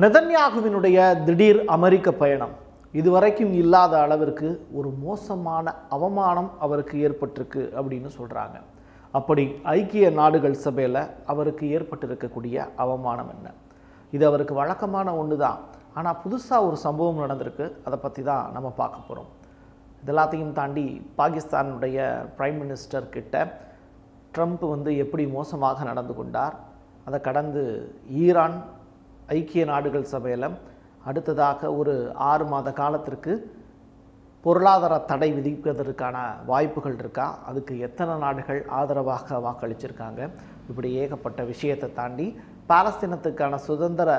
நெதன்யாகுவினுடைய திடீர் அமெரிக்க பயணம் இதுவரைக்கும் இல்லாத அளவிற்கு ஒரு மோசமான அவமானம் அவருக்கு ஏற்பட்டிருக்கு அப்படின்னு சொல்கிறாங்க அப்படி ஐக்கிய நாடுகள் சபையில் அவருக்கு ஏற்பட்டிருக்கக்கூடிய அவமானம் என்ன? இது அவருக்கு வழக்கமான ஒன்று தான் ஆனால் புதுசாக ஒரு சம்பவம் நடந்திருக்கு. அதை பற்றி தான் நம்ம பார்க்க போகிறோம் இதெல்லாத்தையும் தாண்டி பாகிஸ்தானுடைய பிரைம் மினிஸ்டர் கிட்ட ட்ரம்ப் வந்து எப்படி மோசமாக நடந்து கொண்டார்? அதை கடந்து ஈரான் ஐக்கிய நாடுகள் சபையில் அடுத்ததாக ஒரு ஆறு மாத காலத்திற்கு பொருளாதார தடை விதிப்பதற்கான வாய்ப்புகள் இருக்கா? அதுக்கு எத்தனை நாடுகள் ஆதரவாக வாக்களிச்சிருக்காங்க? இப்படி ஏகப்பட்ட விஷயத்தை தாண்டி பாலஸ்தீனத்துக்கான சுதந்திர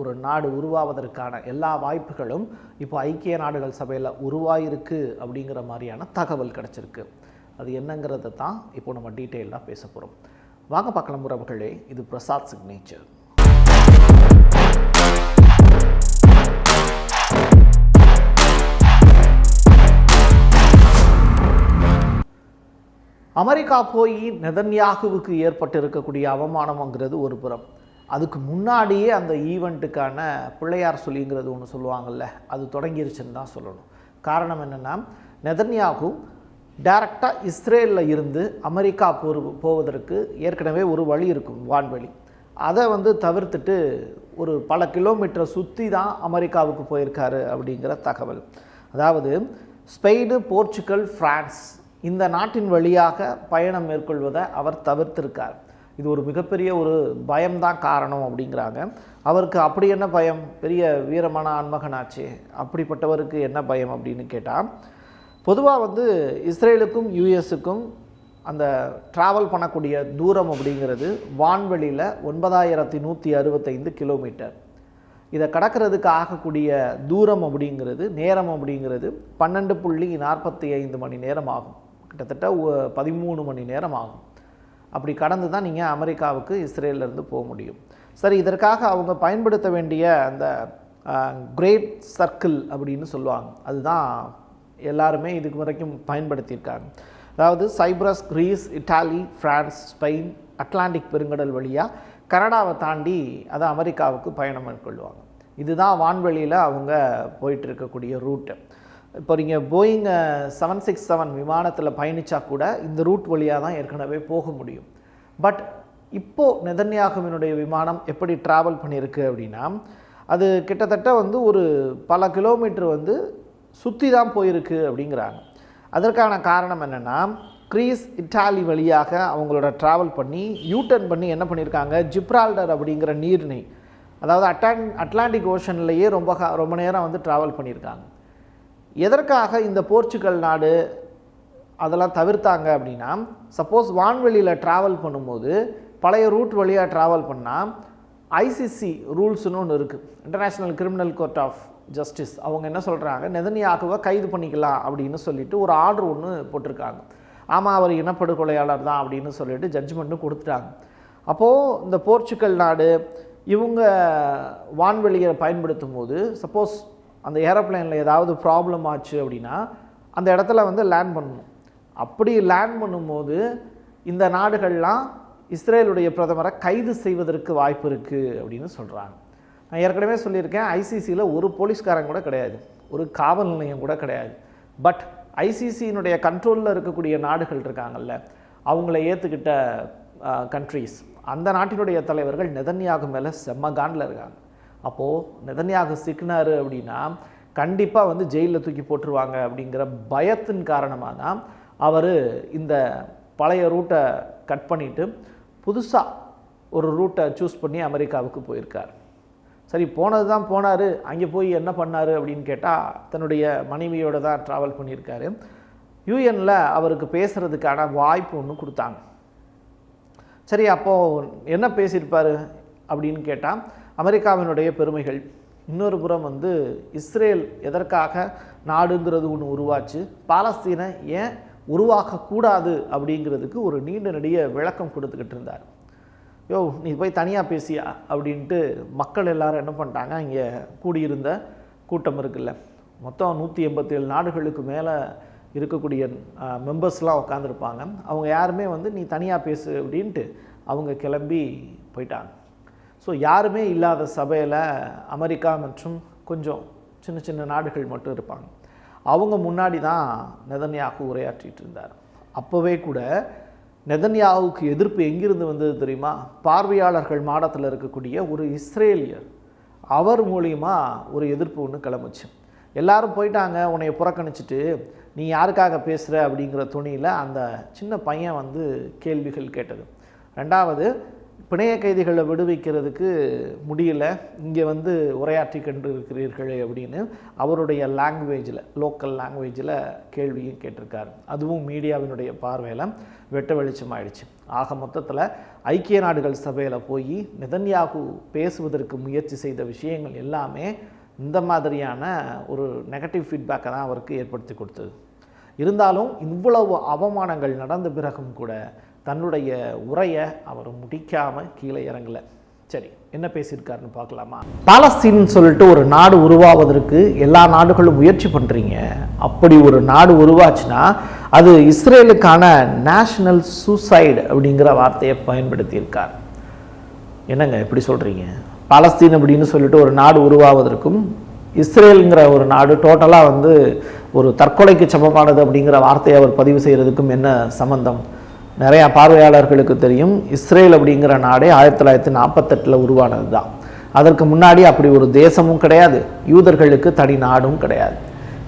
ஒரு நாடு உருவாவதற்கான எல்லா வாய்ப்புகளும் இப்போ ஐக்கிய நாடுகள் சபையில் உருவாயிருக்கு அப்படிங்கிற மாதிரியான தகவல் கிடச்சிருக்கு. அது என்னங்கிறத தான் இப்போ நம்ம டீட்டெயிலாக பேச போகிறோம் வாங்க பார்க்கலாம் உறவுகளே இது பிரசாத் சிக்னேச்சர். அமெரிக்கா போய் நெதன்யாகுவுக்கு ஏற்பட்டிருக்கக்கூடிய அவமானம்ங்கிறது ஒரு புறம். அதுக்கு முன்னாடியே அந்த ஈவெண்ட்டுக்கான பிள்ளையார் சொல்லிங்கிறது ஒன்று சொல்லுவாங்கள்ல அது தொடங்கிருச்சுன்னு தான் சொல்லணும். காரணம் என்னென்னா நெதன்யாகு டைரக்டாக இஸ்ரேலில் இருந்து அமெரிக்கா போ போவதற்கு ஏற்கனவே ஒரு வழி இருக்கும் வான்வழி. அதை வந்து தவிர்த்துட்டு ஒரு பல கிலோமீட்டரை சுற்றி தான் அமெரிக்காவுக்கு போயிருக்காரு அப்படிங்கிற தகவல். அதாவது ஸ்பெயின் போர்ச்சுகல் ஃப்ரான்ஸ் இந்த நாட்டின் வழியாக பயணம் மேற்கொள்வதை அவர் தவிர்த்திருக்கார். இது ஒரு மிகப்பெரிய ஒரு பயம்தான் காரணம் அப்படிங்கிறாங்க. அவருக்கு அப்படி என்ன பயம்? பெரிய வீரமான ஆன்மகனாச்சே அப்படிப்பட்டவருக்கு என்ன பயம் அப்படின்னு கேட்டால் பொதுவாக வந்து இஸ்ரேலுக்கும் யூஎஸுக்கும் அந்த ட்ராவல் பண்ணக்கூடிய தூரம் அப்படிங்கிறது வான்வெளியில் ஒன்பதாயிரத்தி நூற்றி அறுபத்தைந்து கிலோமீட்டர் இதை கடக்கிறதுக்கு ஆகக்கூடிய தூரம் அப்படிங்கிறது நேரம் அப்படிங்கிறது பன்னெண்டு புள்ளி நாற்பத்தி ஐந்து மணி நேரம் ஆகும். கிட்டத்தட்ட பதிமூணு மணி நேரம் ஆகும். அப்படி கடந்து தான் நீங்கள் அமெரிக்காவுக்கு இஸ்ரேலேருந்து போக முடியும். சரி இதற்காக அவங்க பயன்படுத்த வேண்டிய அந்த கிரேட் சர்க்கிள் அப்படின்னு சொல்லுவாங்க. அதுதான் எல்லாருமே இதுக்கு வரைக்கும் பயன்படுத்தியிருக்காங்க. அதாவது Cyprus Greece Italy France Spain Atlantic பெருங்கடல் வழியாக கனடாவை தாண்டி அதை அமெரிக்காவுக்கு பயணம் மேற்கொள்வாங்க. இதுதான் வான்வெளியில் அவங்க போயிட்டு இருக்கக்கூடிய ரூட்டு. இப்போ நீங்கள் போயிங் செவன் சிக்ஸ் செவன் விமானத்தில் பயணித்தா கூட இந்த ரூட் வழியாக தான் ஏற்கனவே போக முடியும். பட் இப்போது நெதன்யாகுவினுடைய விமானம் எப்படி ட்ராவல் பண்ணியிருக்கு அப்படின்னா அது கிட்டத்தட்ட வந்து ஒரு பல கிலோமீட்டர் வந்து சுற்றி தான் போயிருக்கு அப்படிங்கிறாங்க. அதற்கான காரணம் என்னென்னா கிரீஸ் இட்டாலி வழியாக அவங்களோட ட்ராவல் பண்ணி யூட்டர்ன் பண்ணி என்ன பண்ணியிருக்காங்க? ஜிப்ரால்டர் அப்படிங்கிற நீர்நிலை அதாவது அட்டான் அட்லாண்டிக் ஓஷன்லேயே ரொம்ப கா- ரொம்ப நேரம் வந்து ட்ராவல் பண்ணியிருக்காங்க. எதற்காக இந்த போர்ச்சுகல் நாடு அதெல்லாம் தவிர்த்தாங்க அப்படின்னா சப்போஸ் வான்வெளியில் ட்ராவல் பண்ணும்போது பழைய ரூட் வழியாக ட்ராவல் பண்ணால் ஐசிசி ரூல்ஸ்னு ஒன்று இருக்குது international criminal court of justice அவங்க என்ன சொல்கிறாங்க நெதனியாகுவை கைது பண்ணிக்கலாம் அப்படின்னு சொல்லிட்டு ஒரு ஆர்டர் ஒன்று போட்டிருக்காங்க. ஆமாம் அவர் இனப்படுகொலையாளர் தான் அப்படின்னு சொல்லிட்டு ஜட்ஜ்மெண்ட்டும் கொடுத்துட்டாங்க. அப்போது இந்த போர்ச்சுகல் நாடு இவங்க வான்வெளியை பயன்படுத்தும் போது சப்போஸ் அந்த ஏரோப்ளைனில் ஏதாவது ப்ராப்ளம் ஆச்சு அப்படின்னா அந்த இடத்துல வந்து லேண்ட் பண்ணணும். அப்படி லேண்ட் பண்ணும்போது இந்த நாடுகள்லாம் இஸ்ரேலுடைய பிரதமரை கைது செய்வதற்கு வாய்ப்பு இருக்குது அப்படின்னு சொல்கிறாங்க நான் ஏற்கனவே சொல்லியிருக்கேன் ஐசிசியில் ஒரு போலீஸ்காரன் கூட கிடையாது. ஒரு காவல் நிலையம் கூட கிடையாது. பட் ஐசிசியினுடைய கண்ட்ரோலில் இருக்கக்கூடிய நாடுகள் இருக்காங்கல்ல அவங்கள ஏற்றுக்கிட்ட கண்ட்ரீஸ் அந்த நாட்டினுடைய தலைவர்கள் நெதன்யாகும் மேலே செம்ம காண்டில் இருக்காங்க. அப்போது நெதன்யாக சிக்கினார் அப்படின்னா கண்டிப்பாக வந்து ஜெயிலில் தூக்கி போட்டுருவாங்க அப்படிங்கிற பயத்தின் காரணமாக தான் அவர் இந்த பழைய ரூட்டை கட் பண்ணிவிட்டு புதுசாக ஒரு ரூட்டை சூஸ் பண்ணி அமெரிக்காவுக்கு போயிருக்கார். சரி போனது தான் போனார். அங்கே போய் என்ன பண்ணார் அப்படின்னு கேட்டால் தன்னுடைய மனைவியோடு தான் ட்ராவல் பண்ணியிருக்காரு. யூஎனில் அவருக்கு பேசுகிறதுக்கான வாய்ப்பு ஒன்று கொடுத்தாங்க. சரி அப்போது என்ன பேசியிருப்பார் அப்படின்னு கேட்டால் அமெரிக்காவினுடைய பெருமைகள். இன்னொரு புறம் வந்து இஸ்ரேல் எதற்காக நாடுங்கிறது ஒன்று உருவாச்சு. பாலஸ்தீனை ஏன் உருவாக்கக்கூடாது அப்படிங்கிறதுக்கு ஒரு நீண்ட நெடிய விளக்கம் கொடுத்துக்கிட்டு இருந்தார். யோ நீ போய் தனியாக பேசியா அப்படின்ட்டு மக்கள் எல்லாரும் என்ன பண்ணிட்டாங்க இங்கே கூடியிருந்த கூட்டம் இருக்குல்ல. மொத்தம் நூற்றி எண்பத்தேழு நாடுகளுக்கு மேலே இருக்கக்கூடிய மெம்பர்ஸ்லாம் உட்காந்துருப்பாங்க அவங்க யாருமே வந்து நீ தனியாக பேசு அப்படின்ட்டு அவங்க கிளம்பி போயிட்டாங்க. ஸோ யாருமே இல்லாத சபையில் அமெரிக்கா மற்றும் கொஞ்சம் சின்ன சின்ன நாடுகள் மட்டும் இருப்பாங்க. அவங்க முன்னாடி தான் நெதன்யாகு உரையாற்றிட்டு இருந்தார். அப்போவே கூட நெதன்யாவுக்கு எதிர்ப்பு எங்கிருந்து வந்தது தெரியுமா? பார்வையாளர்கள் மாடத்தில் இருக்கக்கூடிய ஒரு இஸ்ரேலியர். அவர் மூலியமாக ஒரு எதிர்ப்பு ஒன்று கிளம்புச்சு. எல்லாரும் போயிட்டாங்க உன்னைய புறக்கணிச்சிட்டு நீ யாருக்காக பேசுகிற அப்படிங்கிற துணியில் அந்த சின்ன பையன் வந்து கேள்விகள் கேட்டது. ரெண்டாவது பிணைய கைதிகளை விடுவிக்கிறதுக்கு முடியல. இங்கே வந்து உரையாற்றி கொண்டு இருக்கிறீர்கள் அப்படின்னு அவருடைய லாங்குவேஜில் லோக்கல் லாங்குவேஜில் கேள்வியும் கேட்டிருக்காரு. அதுவும் மீடியாவினுடைய பார்வையில் வெட்ட வெளிச்சமாயிடுச்சு. ஆக மொத்தத்தில் ஐக்கிய நாடுகள் சபையில் போய் நிதன்யாகு பேசுவதற்கு முயற்சி செய்த விஷயங்கள் எல்லாமே இந்த மாதிரியான ஒரு நெகட்டிவ் ஃபீட்பேக்கை தான் அவருக்கு ஏற்படுத்தி கொடுத்தது. இருந்தாலும் இவ்வளவு அவமானங்கள் நடந்த பிறகும் கூட தன்னுடைய உரையை அவர் முடிக்காமல் கீழே இறங்கல. சரி என்ன பேசியிருக்காருன்னு பார்க்கலாமா? பாலஸ்தீன் சொல்லிட்டு ஒரு நாடு உருவாவதற்கு எல்லா நாடுகளும் முயற்சி பண்ணுறீங்க அப்படி ஒரு நாடு உருவாச்சுன்னா அது இஸ்ரேலுக்கான நேஷனல் சூசைடு அப்படிங்கிற வார்த்தையை பயன்படுத்தியிருக்கார். என்னங்க எப்படி சொல்கிறீங்க பாலஸ்தீன் அப்படின்னு சொல்லிட்டு ஒரு நாடு உருவாவதற்கும் இஸ்ரேலுங்கிற ஒரு நாடு டோட்டலாக வந்து ஒரு தற்கொலைக்கு சமமானது அப்படிங்கிற வார்த்தையை அவர் பதிவு செய்கிறதுக்கும் என்ன சம்மந்தம் நிறையா பார்வையாளர்களுக்கு தெரியும். இஸ்ரேல் அப்படிங்கிற நாடே ஆயிரத்தி தொள்ளாயிரத்தி நாற்பத்தெட்டில் உருவானது தான் அதற்கு முன்னாடி அப்படி ஒரு தேசமும் கிடையாது. யூதர்களுக்கு தனி நாடும் கிடையாது.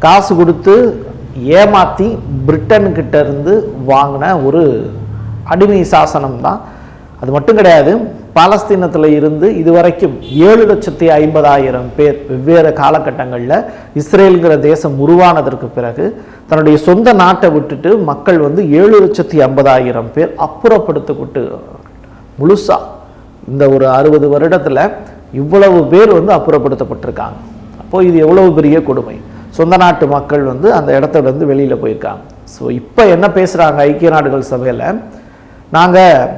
காசு கொடுத்து ஏமாற்றி பிரிட்டன்கிட்ட இருந்து வாங்கின ஒரு அடிமை சாசனம் தான் அது மட்டும் கிடையாது. பாலஸ்தீனத்தில் இருந்து இதுவரைக்கும் ஏழு லட்சத்தி ஐம்பதாயிரம் பேர் வெவ்வேறு காலகட்டங்களில் இஸ்ரேலுங்கிற தேசம் உருவானதற்கு பிறகு தன்னுடைய சொந்த நாட்டை விட்டுட்டு மக்கள் வந்து ஏழு லட்சத்தி ஐம்பதாயிரம் பேர் அப்புறப்படுத்தப்பட்டு முழுசா இந்த ஒரு அறுபது வருடத்தில் இவ்வளவு பேர் வந்து அப்புறப்படுத்தப்பட்டிருக்காங்க. அப்போது இது எவ்வளவு பெரிய கொடுமை. சொந்த நாட்டு மக்கள் வந்து அந்த இடத்துல இருந்து வெளியில் போயிருக்காங்க. ஸோ இப்போ என்ன பேசுகிறாங்க ஐக்கிய நாடுகள் சபையில்? நாங்கள்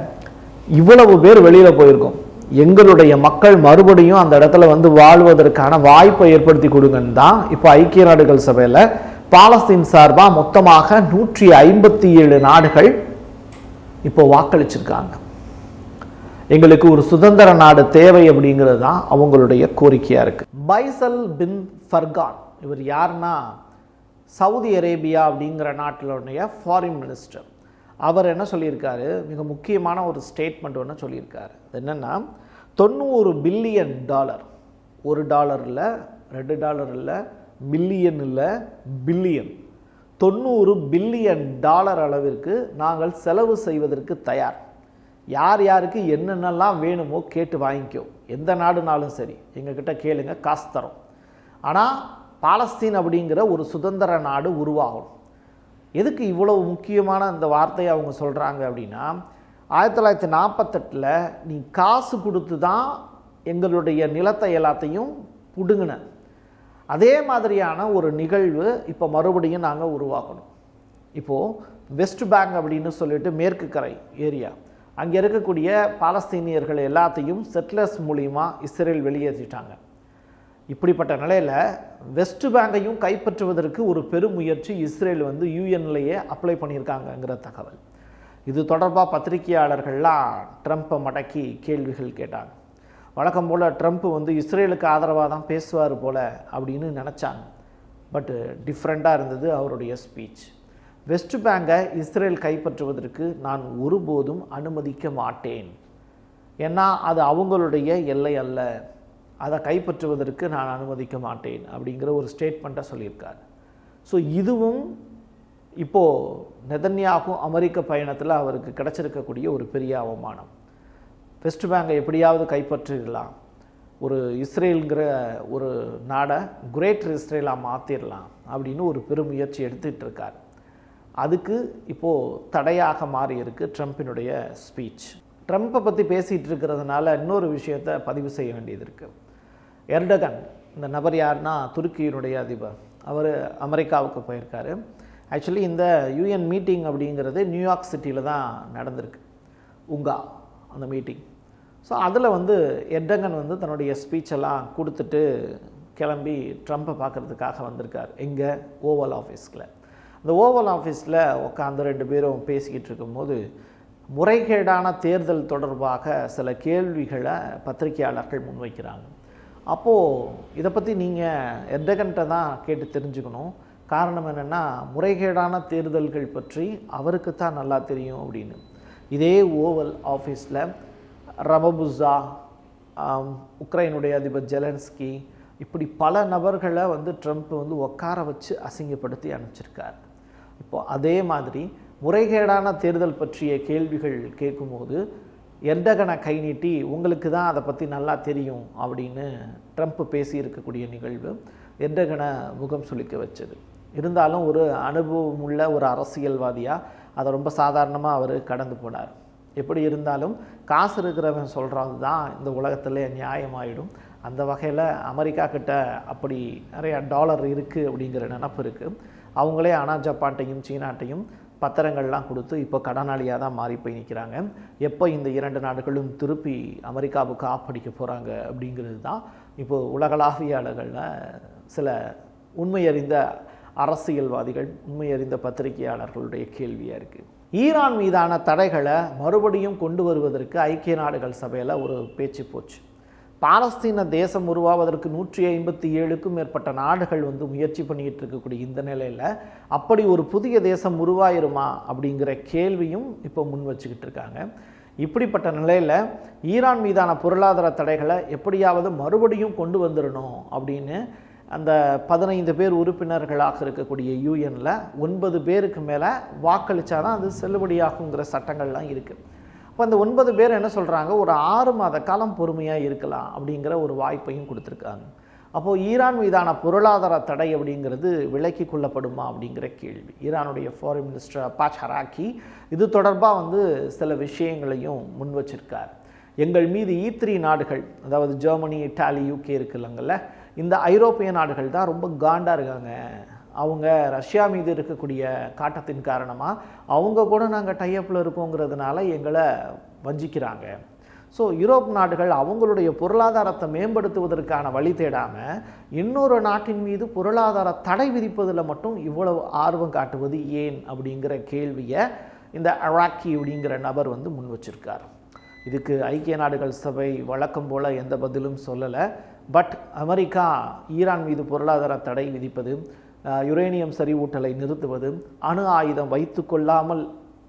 இவ்வளவு பேர் வெளியில் போயிருக்கோம். எங்களுடைய மக்கள் மறுபடியும் அந்த இடத்துல வந்து வாழ்வதற்கான வாய்ப்பை ஏற்படுத்தி கொடுங்கன்னு தான் இப்போ ஐக்கிய நாடுகள் சபையில் பாலஸ்தீன் சார்பாக மொத்தமாக நூற்றி ஐம்பத்தி ஏழு நாடுகள் இப்போ வாக்களிச்சிருக்காங்க. எங்களுக்கு ஒரு சுதந்திர நாடு தேவை அப்படிங்கிறது தான் அவங்களுடைய கோரிக்கையாக இருக்குது பைசல் பின் ஃபர்கான் இவர் யாருன்னா சவுதி அரேபியா அப்படிங்கிற நாட்டிலுடைய ஃபாரின் மினிஸ்டர் அவர் என்ன சொல்லியிருக்காரு? மிக முக்கியமான ஒரு ஸ்டேட்மெண்ட் ஒன்று சொல்லியிருக்காரு. அது என்னென்னா தொண்ணூறு பில்லியன் டாலர் ஒரு டாலர் இல்லை ரெண்டு டாலர் இல்லை மில்லியன் இல்லை பில்லியன் தொண்ணூறு பில்லியன் டாலர் அளவிற்கு நாங்கள் செலவு செய்வதற்கு தயார். யார் யாருக்கு என்னென்னலாம் வேணுமோ கேட்டு வாங்கிக்கோ. எந்த நாடுனாலும் சரி. எங்ககிட்ட கேளுங்க காசு தரோம். ஆனால் பாலஸ்தீன் அப்படிங்கிற ஒரு சுதந்திர நாடு உருவாகும் எதுக்கு இவ்வளவு முக்கியமான அந்த வார்த்தையை அவங்க சொல்கிறாங்க அப்படின்னா ஆயிரத்தி தொள்ளாயிரத்தி நாற்பத்தெட்டில் நீ காசு கொடுத்து தான் எங்களுடைய நிலத்தை எல்லாத்தையும் பிடுங்கின. அதே மாதிரியான ஒரு நிகழ்வு இப்போ மறுபடியும் நாங்கள் உருவாக்கணும். இப்போது வெஸ்ட் பேங்க் அப்படின்னு சொல்லிட்டு மேற்கு கரை ஏரியா அங்கே இருக்கக்கூடிய பாலஸ்தீனியர்கள் எல்லாத்தையும் செட்டிலர்ஸ் மூலிமா இஸ்ரேல் வெளியேற்றிட்டாங்க. இப்படிப்பட்ட நிலையில் வெஸ்ட் பேங்கையும் கைப்பற்றுவதற்கு ஒரு பெருமுயற்சி இஸ்ரேல் வந்து யூஎன்லேயே அப்ளை பண்ணியிருக்காங்கங்கிற தகவல். இது தொடர்பாக பத்திரிகையாளர்கள்லாம் ட்ரம்ப்பை மடக்கி கேள்விகள் கேட்டாங்க. வழக்கம் போல் ட்ரம்ப் வந்து இஸ்ரேலுக்கு ஆதரவாக தான் பேசுவார் போல் அப்படின்னு நினச்சாங்க. பட் டிஃப்ரெண்ட்டாக இருந்தது அவருடைய ஸ்பீச் வெஸ்ட் பேங்கை இஸ்ரேல் கைப்பற்றுவதற்கு நான் ஒருபோதும் அனுமதிக்க மாட்டேன். ஏன்னா அது அவங்களுடைய எல்லை அல்ல. அதை கைப்பற்றுவதற்கு நான் அனுமதிக்க மாட்டேன் அப்படிங்கிற ஒரு ஸ்டேட்மெண்ட்டை சொல்லியிருக்காரு. ஸோ இதுவும் இப்போது நெதன்யாகும் அமெரிக்க பயணத்தில் அவருக்கு கிடச்சிருக்கக்கூடிய ஒரு பெரிய அவமானம். வெஸ்ட் பேங்கை எப்படியாவது கைப்பற்றிடலாம். ஒரு இஸ்ரேலுங்கிற ஒரு நாடை கிரேட்டர் இஸ்ரேலாக மாற்றிடலாம் அப்படின்னு ஒரு பெருமுயற்சி எடுத்துகிட்டு இருக்கார். அதுக்கு இப்போது தடையாக மாறி இருக்கு ட்ரம்ப்பினுடைய ஸ்பீச் ட்ரம்ப்பை பற்றி பேசிகிட்டு இருக்கிறதுனால இன்னொரு விஷயத்தை பதிவு செய்ய வேண்டியது இருக்குது எர்டகன் இந்த நபர் யாருன்னா துருக்கியினுடைய அதிபர். அவர் அமெரிக்காவுக்கு போயிருக்காரு. ஆக்சுவலி இந்த யூஎன் மீட்டிங் அப்படிங்கிறது நியூயார்க் சிட்டியில் தான் நடந்திருக்கு. உங்கா அந்த மீட்டிங் ஸோ அதில் வந்து எர்டகன் வந்து தன்னுடைய ஸ்பீச்செல்லாம் கொடுத்துட்டு கிளம்பி ட்ரம்ப்பை பார்க்குறதுக்காக வந்திருக்கார் எங்கே? ஓவல் ஆஃபீஸில் அந்த ஓவல் ஆஃபீஸில் உட்காந்து ரெண்டு பேரும் பேசிக்கிட்டு இருக்கும்போது முறைகேடான தேர்தல் தொடர்பாக சில கேள்விகளை பத்திரிகையாளர்கள் முன்வைக்கிறாங்க. அப்போது இதை பற்றி நீங்கள் எர்டகன்ட்ட தான் கேட்டு தெரிஞ்சுக்கணும். காரணம் என்னென்னா முறைகேடான தேர்தல்கள் பற்றி அவருக்கு தான் நல்லா தெரியும் அப்படின்னு. இதே ஓவல் ஆஃபீஸில் ரபபுசா உக்ரைனுடைய அதிபர் ஜெலன்ஸ்கி இப்படி பல நபர்களை வந்து ட்ரம்ப் வந்து உட்கார வச்சு அசிங்கப்படுத்தி அனுப்பிச்சிருக்கார். இப்போ அதே மாதிரி முறைகேடான தேர்தல் பற்றிய கேள்விகள் கேட்கும்போது எர்டகனை கை நீட்டி உங்களுக்கு தான் அதை பற்றி நல்லா தெரியும் அப்படின்னு ட்ரம்ப் பேசியிருக்கக்கூடிய நிகழ்வு எர்டகனை முகம் சுளிக்க வச்சது. இருந்தாலும் ஒரு அனுபவம் உள்ள ஒரு அரசியல்வாதியாக அதை ரொம்ப சாதாரணமாக அவர் கடந்து போனார். எப்படி இருந்தாலும் காசு இருக்கிறவன் சொல்கிறது தான் இந்த உலகத்தில் நியாயமாயிடும். அந்த வகையில் அமெரிக்கா கிட்ட அப்படி நிறையா டாலர் இருக்குது அப்படிங்கிற நினப்பு இருக்குது அவங்களே ஆனால் ஜப்பான்ட்டையும் சீனாட்டையும் பத்திரங்கள்லாம் கொடுத்து இப்போ கடனாளியாக தான் மாறி போய் நிற்கிறாங்க. எப்போ இந்த இரண்டு நாடுகளும் திருப்பி அமெரிக்காவுக்கு ஆப்படிக்க போகிறாங்க அப்படிங்கிறது தான் இப்போது உலகளாவிய அளவில் சில உண்மையறிந்த அரசியல்வாதிகள் உண்மையறிந்த பத்திரிகையாளர்களுடைய கேள்வியாக இருக்குது ஈரான் மீதான தடைகளை மறுபடியும் கொண்டு வருவதற்கு ஐக்கிய நாடுகள் சபையில் ஒரு பேச்சு போச்சு. பாலஸ்தீன தேசம் உருவாவதற்கு நூற்றி ஐம்பத்தி ஏழுக்கும் மேற்பட்ட நாடுகள் வந்து முயற்சி பண்ணிக்கிட்டு இருக்கக்கூடிய இந்த நிலையில் அப்படி ஒரு புதிய தேசம் உருவாயிருமா அப்படிங்கிற கேள்வியும் இப்போ முன் வச்சுக்கிட்டு இருக்காங்க. இப்படிப்பட்ட நிலையில் ஈரான் மீதான பொருளாதார தடைகளை எப்படியாவது மறுபடியும் கொண்டு வந்துடணும் அப்படின்னு அந்த பதினைந்து பேர் உறுப்பினர்களாக இருக்கக்கூடிய யூஎனில் ஒன்பது பேருக்கு மேலே வாக்களித்தாதான் அது செல்லுபடியாகுங்கிற சட்டங்கள்லாம் இருக்குது இப்போ அந்த ஒன்பது பேர் என்ன சொல்கிறாங்க ஒரு ஆறு மாத காலம் பொறுமையாக இருக்கலாம் அப்படிங்கிற ஒரு வாய்ப்பையும் கொடுத்துருக்காங்க. அப்போது ஈரான் மீதான பொருளாதார தடை அப்படிங்கிறது விலக்கி கொள்ளப்படுமா அப்படிங்கிற கேள்வி. ஈரானுடைய ஃபாரின் மினிஸ்டர் அப்பாச் ஹராக்கி இது தொடர்பாக வந்து சில விஷயங்களையும் முன் வச்சிருக்கார். எங்கள் மீது ஈ த்ரீ நாடுகள் அதாவது ஜெர்மனி இட்டாலி யூகே இருக்குல்லங்கள்ல இந்த ஐரோப்பிய நாடுகள் தான் ரொம்ப காண்டாக இருக்காங்க. அவங்க ரஷ்யா மீது இருக்கக்கூடிய காட்டத்தின் காரணமாக அவங்க கூட நாங்கள் டைஅப்பில் இருக்கோங்கிறதுனால எங்களை வஞ்சிக்கிறாங்க. ஸோ யூரோப் நாடுகள் அவங்களுடைய பொருளாதாரத்தை மேம்படுத்துவதற்கான வழி தேடாமல் இன்னொரு நாட்டின் மீது பொருளாதார தடை விதிப்பதில் மட்டும் இவ்வளவு ஆர்வம் காட்டுவது ஏன் அப்படிங்கிற கேள்வியை இந்த அராக்கி அப்படிங்கிற நபர் வந்து முன் வச்சிருக்கார். இதுக்கு ஐக்கிய நாடுகள் சபை வழக்கம் போல் எந்த பதிலும் சொல்லலை. பட் அமெரிக்கா ஈரான் மீது பொருளாதார தடை விதிப்பது யுரேனியம் செறிவூட்டலை நிறுத்துவது அணு ஆயுதம் வைத்து கொள்ளாமல்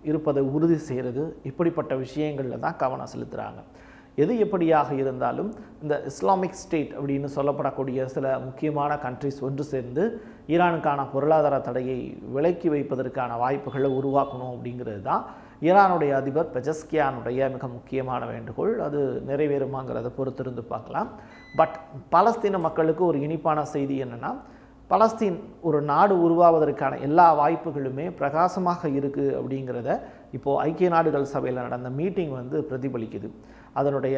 இருப்பதை உறுதி செய்கிறது இப்படிப்பட்ட விஷயங்களில் தான் கவனம் செலுத்துகிறாங்க எது எப்படியாக இருந்தாலும் இந்த இஸ்லாமிக் ஸ்டேட் அப்படின்னு சொல்லப்படக்கூடிய சில முக்கியமான கண்ட்ரிஸ் ஒன்று சேர்ந்து ஈரானுக்கான பொருளாதார தடையை விலக்கி வைப்பதற்கான வாய்ப்புகளை உருவாக்கணும் அப்படிங்கிறது தான் ஈரானுடைய அதிபர் பெஜஸ்கியானுடைய மிக முக்கியமான வேண்டுகோள். அது நிறைவேறுமாங்கிறத பொறுத்திருந்து பார்க்கலாம். பட் பாலஸ்தீன மக்களுக்கு ஒரு இனிப்பான செய்தி என்னென்னா பலஸ்தீன் ஒரு நாடு உருவாவதற்கான எல்லா வாய்ப்புகளுமே பிரகாசமாக இருக்குது அப்படிங்கிறத இப்போது ஐக்கிய நாடுகள் சபையில் நடந்த மீட்டிங் வந்து பிரதிபலிக்குது. அதனுடைய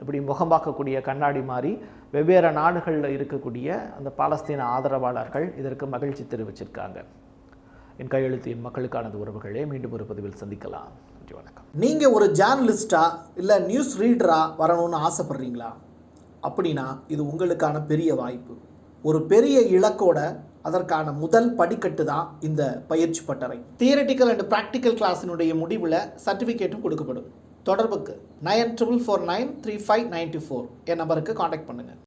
இப்படி முகம் பார்க்கக்கூடிய கண்ணாடி மாதிரி வெவ்வேறு நாடுகளில் இருக்கக்கூடிய அந்த பாலஸ்தீன ஆதரவாளர்கள் இதற்கு மகிழ்ச்சி தெரிவிச்சிருக்காங்க. என் கையெழுத்து என் மக்களுக்கானது உறவுகளே மீண்டும் ஒரு பதிவில் சந்திக்கலாம். நன்றி வணக்கம். நீங்கள் ஒரு ஜேர்னலிஸ்டாக இல்லை நியூஸ் ரீடராக வரணும்னு ஆசைப்பட்றீங்களா? அப்படின்னா இது உங்களுக்கான பெரிய வாய்ப்பு. ஒரு பெரிய இலக்கோட அதற்கான முதல் படிக்கட்டு தான் இந்த பயிற்சி பட்டறை. தியரட்டிக்கல் அண்ட் ப்ராக்டிக்கல் கிளாஸினுடைய முடிவில் சர்டிஃபிகேட்டும் கொடுக்கப்படும். தொடர்புக்கு nine triple four nine three five ninety four என் நம்பருக்கு காண்டாக்ட் பண்ணுங்கள்